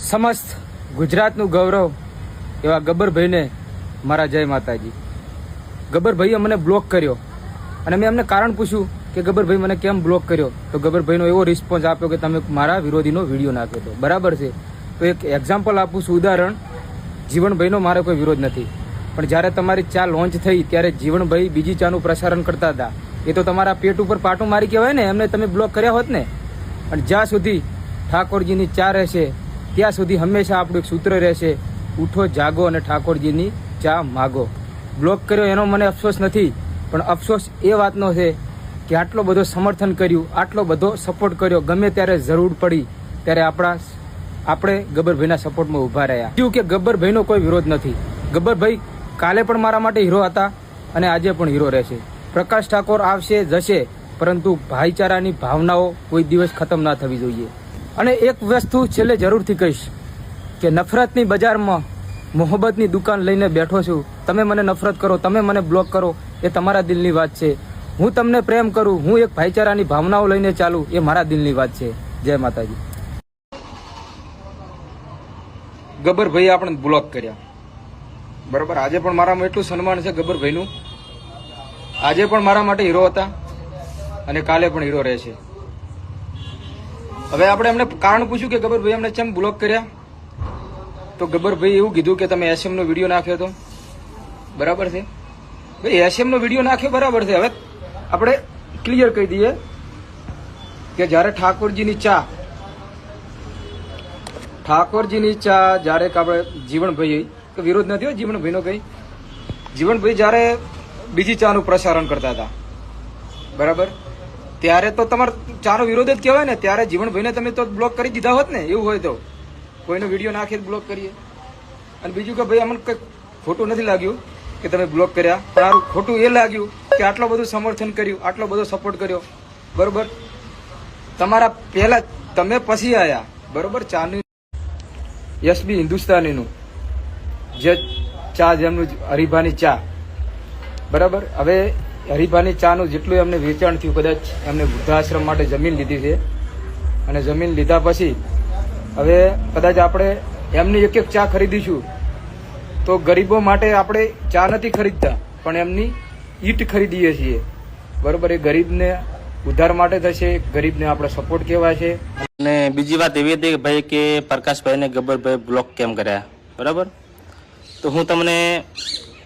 સમસ્ત ગુજરાતનું ગૌરવ એવા ગબ્બરભાઈને મારા જય માતાજી. ગબ્બરભાઈએ મને બ્લોક કર્યો. અને મેં એમને કારણ પૂછ્યું કે ગબ્બરભાઈ મને કેમ બ્લોક કર્યો? તો ગબ્બરભાઈનો એવો રિસ્પોન્સ આપ્યો કે તમે મારા વિરોધીનો વીડિયો નાખ્યો હતો બરાબર છે? તો એક એક્ઝામ્પલ આપું છું, ઉદાહરણ. જીવનભાઈનો મારે કોઈ વિરોધ નથી. પણ જ્યારે તમારી ચા લોન્ચ થઈ, ત્યારે જીવનભાઈ બીજી ચાનું પ્રસારણ કરતા હતા. એ તો તમારા પેટ ઉપર પાટું મારી કહેવાય ને, એમને તમે બ્લોક કર્યા હોત ને? પણ જ્યાં સુધી ઠાકોરજીની ચા રહેશે ત્યાં સુધી હંમેશા આપણું એક સૂત્ર રહેશે, ઉઠો, જાગો અને ઠાકોરજીની ચા માગો. બ્લોક કર્યો, એનો મને અફસોસ નથી, પણ અફસોસ એ વાતનો છે કે આટલો બધો સમર્થન કર્યું, આટલો બધો સપોર્ટ કર્યો, ગમે ત્યારે જરૂર પડી, ત્યારે આપણા આપણે ગબ્બરભાઈના સપોર્ટમાં ઊભા રહ્યા. બીજું કે ગબ્બરભાઈનો કોઈ વિરોધ નથી. ગબ્બરભાઈ કાલે પણ મારા માટે હીરો હતા અને આજે પણ હીરો રહેશે. પ્રકાશ ઠાકોર આવશે, જશે, પરંતુ ભાઈચારાની ભાવનાઓ કોઈ દિવસ ખતમ ના થવી જોઈએ. અને એક વસ્તુ છેલ્લે જરૂરથી કહીશ કે નફરતની બજારમાં મોહબ્બતની દુકાન લઈને બેઠો છું. તમે મને નફરત કરો, તમે મને બ્લોક કરો, એ તમારા દિલની વાત છે. હું તમને પ્રેમ કરું, હું એક ભાઈચારાની ભાવનાઓ લઈને ચાલું, એ મારા દિલની વાત છે. જય માતાજી. ગબ્બરભાઈ આપણે બ્લોક કર્યા. બરોબર, આજે પણ મારામાં એટલું સન્માન છે ગબ્બરભાઈનું. આજે પણ મારા માટે હીરો હતા અને કાલે પણ હીરો રહેશે હવે આપણે એમને કારણ પૂછ્યું કે ગબરભાઈ અમને કેમ બ્લોક કર્યા? તો ગબરભાઈ એવું કીધું કે તમે એસએમ નો વીડિયો નાખ્યો હતો બરાબર છે? ભાઈ એસએમ નો વીડિયો નાખ્યો બરાબર છે. હવે આપણે ક્લિયર કહી દઈએ કે જ્યારે ઠાકોરજીની ચા ઠાકોરજીની ચા જ્યારે આપણે જીવનભાઈ કે વિરોધ નથી હો જીવનભાઈનો કઈ? જીવનભાઈ જ્યારે બીજી ચાનું પ્રસારણ કરતા હતા. બરાબર? ત્યારે તો તમારે ચારો વિરોધ જ કહેવાય ને. ત્યારે જીવનભાઈને તમે તો બ્લોક કરી દીધા હોત ને, એવું હોય તો. કોઈનો વીડિયો નાખી બ્લોક કરીએ. અને બીજું કે ભાઈ, અમને કંઈક ખોટું નથી લાગ્યું કે તમે બ્લોક કર્યા. સારું ખોટું એ લાગ્યું કે આટલો બધું સમર્થન કર્યું, આટલો બધો સપોર્ટ કર્યો. બરોબર? તમારા પહેલા તમે પછી આવ્યા બરોબર? ચાની યશબી હિન્દુસ્તાનીનું. જે ચા જેમનું હરીભાની ચા. બરાબર? હવે હરિભાની ચાનું જેટલું એમને વેચાણ થયું, કદાચ એમને વૃદ્ધાશ્રમ માટે જમીન લીધી છે. અને જમીન લીધા પછી હવે કદાચ આપણે એમની એક એક ચા ખરીદીશું. તો ગરીબો માટે આપણે ચા નથી ખરીદતા, પણ એમની ઈટ ખરીદીએ છીએ. બરોબર, એ ગરીબને ઉધાર માટે થશે, ગરીબને આપણે સપોર્ટ કહેવાય છે. અને બીજી વાત એવી હતી ભાઈ કે પ્રકાશભાઈને ગબ્બરભાઈ બ્લોક કેમ કર્યા? બરાબર? તો હું તમને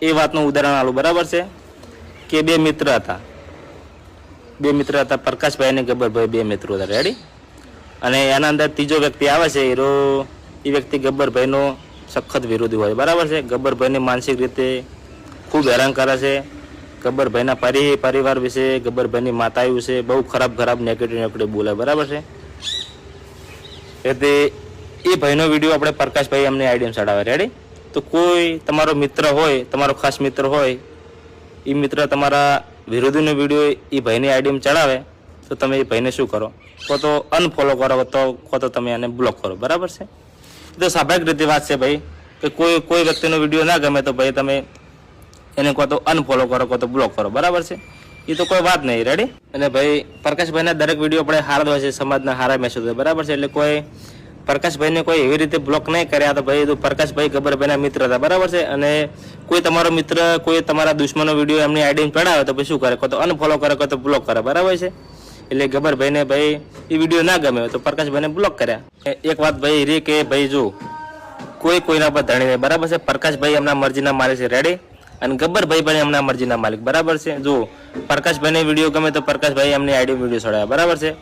એ વાતનું ઉદાહરણ આલું બરાબર છે? કે બે મિત્ર હતા. બે મિત્ર હતા, પ્રકાશભાઈ અને ગબ્બરભાઈ બે મિત્રો હતા. રેડી અને એના અંદર ત્રીજો વ્યક્તિ આવે છે, હીરો. એ વ્યક્તિ ગબ્બરભાઈનો સખત વિરોધી હોય. બરાબર છે? ગબ્બરભાઈને માનસિક રીતે ખૂબ હેરાન કરે છે. ગબ્બરભાઈના પરિ, પરિવાર વિશે, ગબ્બરભાઈની માતા વિશે બહુ ખરાબ ખરાબ નેગેટિવ નેગેટિવ બોલે. બરાબર છે? એટલે એ ભાઈનો વીડિયો આપણે પ્રકાશભાઈ અમને આઈડીએમ ચડાવે રેડી તો કોઈ તમારો મિત્ર હોય, તમારો ખાસ મિત્ર હોય એ મિત્ર તમારા વિરોધીનો વીડિયો એ ભાઈની આઈડીમાં ચડાવે, તો તમે એ ભાઈને શું કરો? કો તો અનફોલો કરો, તો કો તો તમે એને બ્લોક કરો. બરાબર છે? એ તો સ્વાભાવિક રીતે વાત છે ભાઈ, કે કોઈ કોઈ વ્યક્તિનો વીડિયો ના ગમે તો ભાઈ તમે એને કહો તો અનફોલો કરો કહો તો બ્લોક કરો. બરાબર છે? એ તો કોઈ વાત નહીં. રેડી અને ભાઈ, પ્રકાશભાઈના દરેક વીડિયો આપણે હારા દો છે સમાજના હારા મેસેજ હોય બરાબર છે? એટલે કોઈ પ્રકાશભાઈને કોઈ એવી રીતે બ્લોક નહીં કર્યા તો ભાઈ તો પ્રકાશભાઈ ગબ્બરભાઈના મિત્ર હતા. બરાબર છે? અને કોઈ તમારો મિત્ર, કોઈ તમારા દુશ્મનો વીડિયો એમની આઈડી ચડાવે તો પછી શું કરે? કહો તો અનફોલો કરે કહો તો બ્લોક કરે. બરાબર છે? એટલે ગબ્બરભાઈને ભાઈ એ વીડિયો ના ગમે તો પ્રકાશભાઈને બ્લોક કર્યા. એક વાત ભાઈ રે કે ભાઈ જો, કોઈ કોઈના પર ધણી નહીં. બરાબર છે? પ્રકાશભાઈ એમના મરજીના માલિક છે. રેડી અને ગબ્બરભાઈ પણ એમના મરજીના માલિક. બરાબર છે? જો, પ્રકાશભાઈને વીડિયો ગમે તો પ્રકાશભાઈ એમની આઈડી વીડિયો છોડાયા બરાબર છે?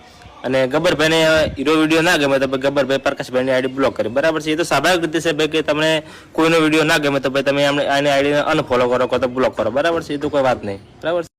અને ગબ્બરભાઈને હીરો વીડિયો ના ગમે તો ભાઈ ગબ્બરભાઈ પ્રકાશભાઈની આઈડી બ્લોક કરી. બરાબર છે? એ તો સ્વાભાવિક રીતે છે ભાઈ કે તમને કોઈનો વીડિયો ના ગમે તો ભાઈ તમે આની આઈડીને અનફોલો કરો કહો તો બ્લોક કરો. બરાબર છે? એ તો કોઈ વાત નહીં. બરાબર